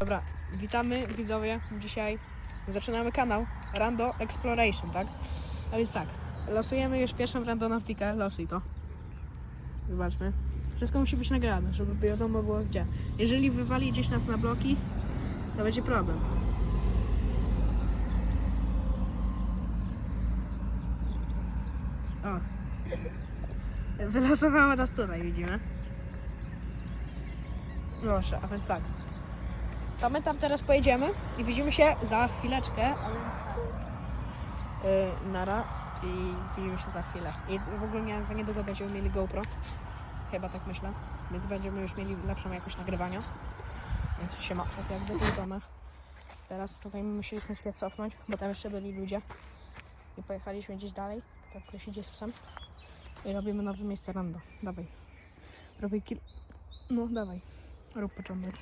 Dobra, witamy widzowie. Dzisiaj zaczynamy kanał Rando Exploration, tak? A więc tak, losujemy już pierwszą randonautykę, losuj to. Zobaczmy. Wszystko musi być nagrane, żeby wiadomo było gdzie. Jeżeli wywali gdzieś nas na bloki, to będzie problem. O. Wylosowało nas tutaj, widzimy. Proszę, a więc tak. To my tam teraz pojedziemy i widzimy się za chwileczkę, więc yy, nara i widzimy się za chwilę. I w ogóle nie, za niedługo będziemy mieli GoPro, chyba tak myślę, więc będziemy już mieli lepszą jakość nagrywania. Więc się ma tak jakby w domach. Teraz tutaj musieliśmy się cofnąć, bo tam jeszcze byli ludzie i pojechaliśmy gdzieś dalej, tak ktoś idzie z psem i robimy nowe miejsce rando. Dawaj. Robię kil... No, dawaj. Rób początek.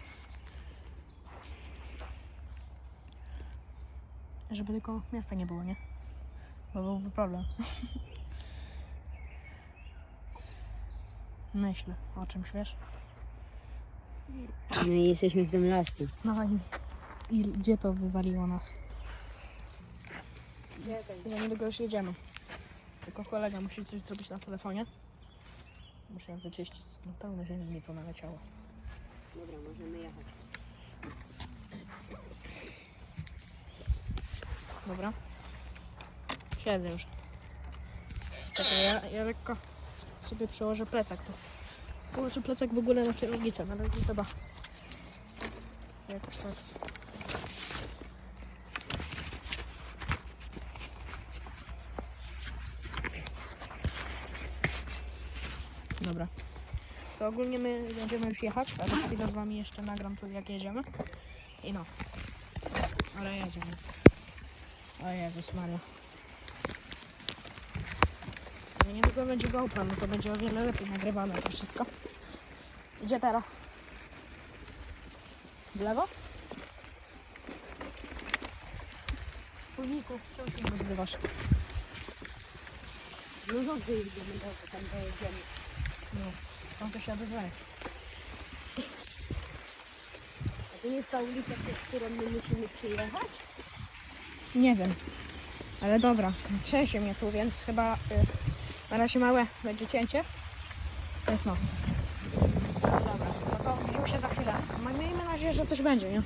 Żeby tylko miasta nie było, nie? Bo byłby problem. Myślę o czymś, wiesz? No i jesteśmy w tym lasku. No i, i gdzie to wywaliło nas? Za niedługo już jedziemy. Tylko kolega musi coś zrobić na telefonie. Muszę ją wyczyścić. No pełno ziemi mi to naleciało. Dobra, możemy jechać. Dobra. Siedzę już. Czekaj, ja, ja lekko sobie przełożę plecak tu. Położę plecak w ogóle na kierownicę. Na razie chyba jakoś tak. Dobra. To ogólnie my będziemy już jechać, ale chwilę z wami jeszcze nagram tu jak jedziemy. I no. Ale jedziemy. O Jezus Maria. No niedługo będzie GoPro, no to będzie o wiele lepiej nagrywane to wszystko. Gdzie teraz? W lewo? Wspólniku, czemu się nazywasz? No dobrze, idziemy dobrze, tam dojedziemy. No, tam to się odezwaj. A to jest ta ulica, przez którą my musimy przyjechać? Nie wiem. Ale dobra, trzęsie mnie tu, więc chyba y, na razie małe będzie cięcie. Więc no. Dobra, no to widzimy się za chwilę. Miejmy nadzieję, że coś będzie, nie?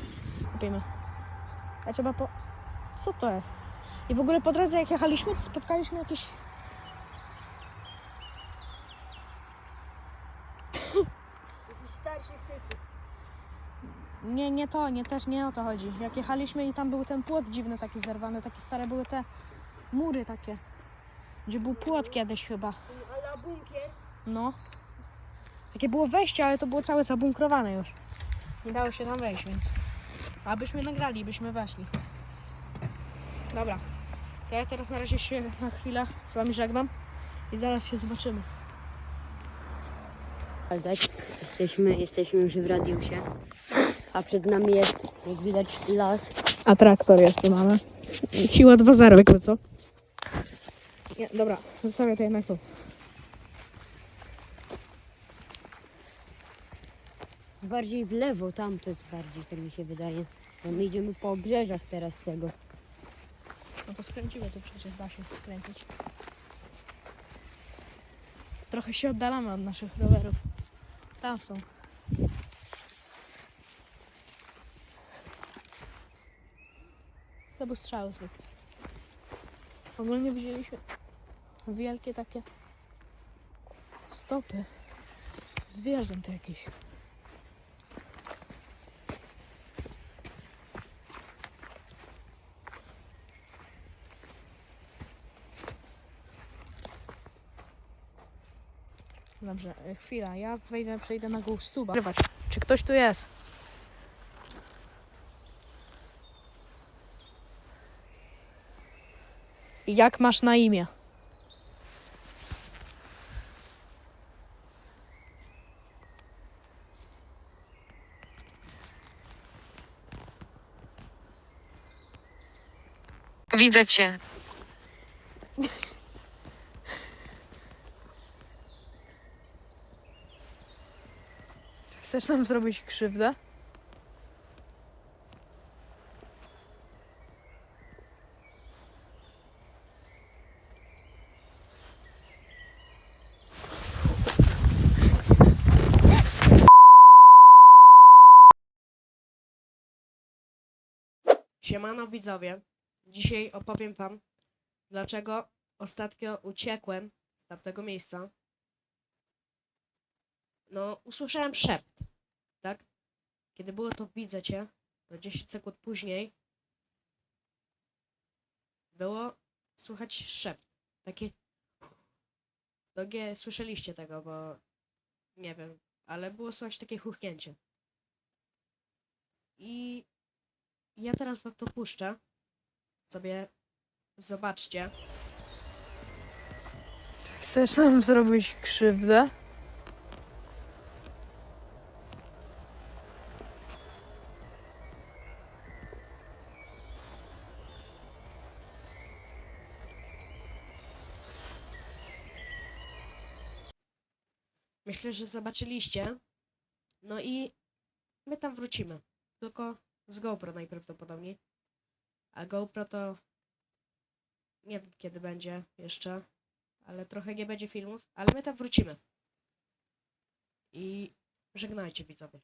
Kupimy. A trzeba po... Co to jest? I w ogóle po drodze jak jechaliśmy, to spotkaliśmy jakieś... Nie, nie to, nie też nie o to chodzi. Jak jechaliśmy i tam był ten płot dziwny taki zerwany, takie stare były te mury takie. Gdzie był płot kiedyś chyba. Ale bunkier? No. Takie było wejście, ale to było całe zabunkrowane już. Nie dało się tam wejść, więc. Abyśmy nagrali, byśmy weszli. Dobra. To ja teraz na razie się na chwilę z wami żegnam i zaraz się zobaczymy. Jesteśmy, jesteśmy już w radiusie. A przed nami jest, jak widać, las. A traktor jest tu mamy. Siła 2.0, jakby co? Nie, dobra, zostawię to jednak tu. Bardziej w lewo, tamto jest bardziej, tak mi się wydaje. Bo my idziemy po obrzeżach teraz tego. No to skręciło tu przecież da się skręcić. Trochę się oddalamy od naszych rowerów. Tam są. To był strzał zwykły. Ogólnie widzieliśmy wielkie takie stopy zwierząt jakichś. Dobrze, chwila, ja wejdę, przejdę na Ghostuba. Zobacz, czy ktoś tu jest? Jak masz na imię? Widzę cię. Chcesz nam zrobić krzywdę? Siemano widzowie. Dzisiaj opowiem wam, dlaczego ostatnio uciekłem z tamtego miejsca. No, usłyszałem szept, tak? Kiedy było to widzę cię, to 10 sekund później było słychać szept. Taki... No nie słyszeliście tego, bo nie wiem, ale było słychać takie chuchnięcie. I ja teraz wam to puszczę. Sobie zobaczcie. Chcesz nam zrobić krzywdę? Myślę, że zobaczyliście. No i my tam wrócimy. Tylko z GoPro najprawdopodobniej. A GoPro to nie wiem kiedy będzie jeszcze, ale trochę nie będzie filmów, ale my tam wrócimy. I żegnajcie widzowie.